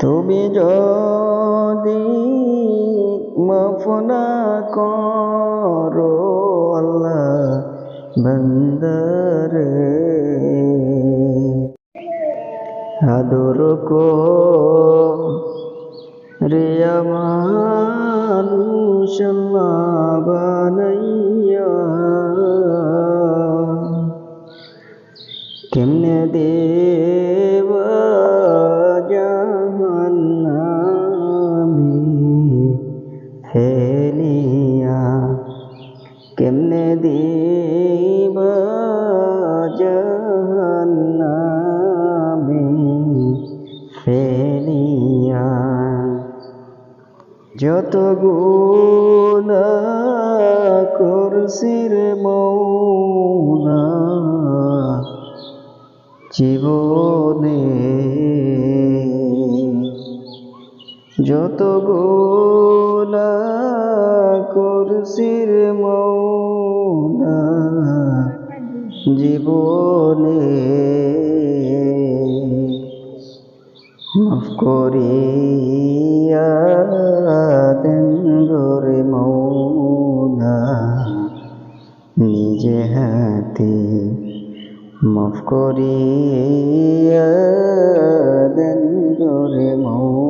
তুমি যদি মাফ না করো আল্লাহ বন্দরে, আদর কো রিয়া মানুষ আল্লাহ বানাইয়া। কেমনে দেব ফেলিয়া কেমনে দেব জাহান্নামে ফেলিয়া? যত গুণা করছির মৌনা জীবনে যত গোলা করছির মৌনা জীবনে। মাফ করিয়া দেন গোরে মৌলা নিজে হাতে মাফ করিয়া দেন গোরে মৌলা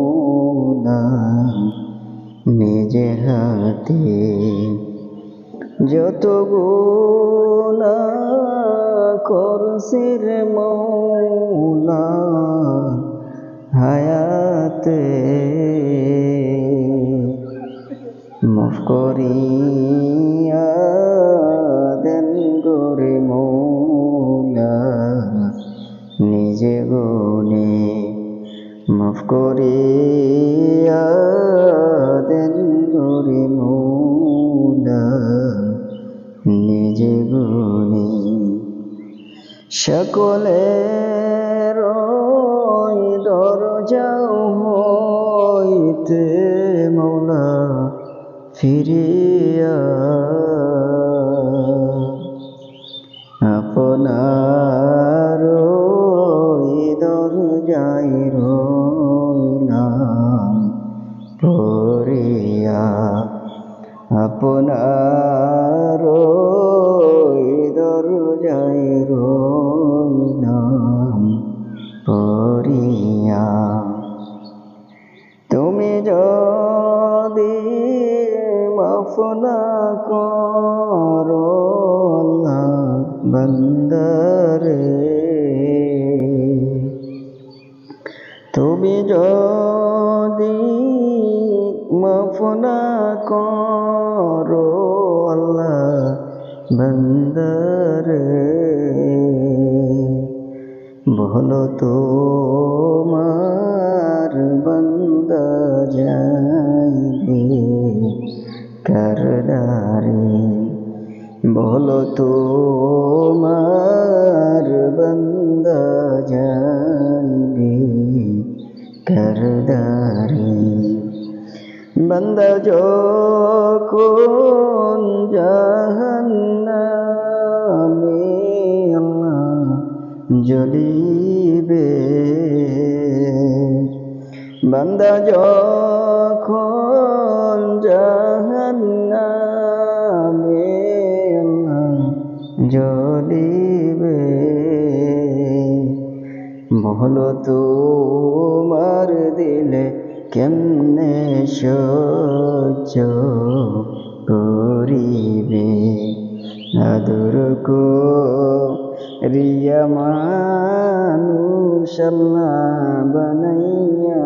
নিজে হাতে যত গুণা রে মৌলা মাফ করিয়া দেন গোরে মৌলা। গুনে সকলের দরজাও হইতে মৌলা ফিরিয়া। আপনার আপনার দরজাই রইলাম পড়িয়া। তুমি যদি মাফ না করো বন্দরে। তুমি যদি মাফ না করো আল্লাহ বন্দরে। বলো তোমার বন্দা যাইবে করদারে। বলো তোমার বন্দা যখন জাহান্নামে আল্লাহ জ্বলিবে বান্দা যখন জাহান্নামে আল্লাহ জ্বলিবে বল তোমার দিলে কেমনে সহ্য করিবে? আদর কো রিয়া মানুষ বানাইয়া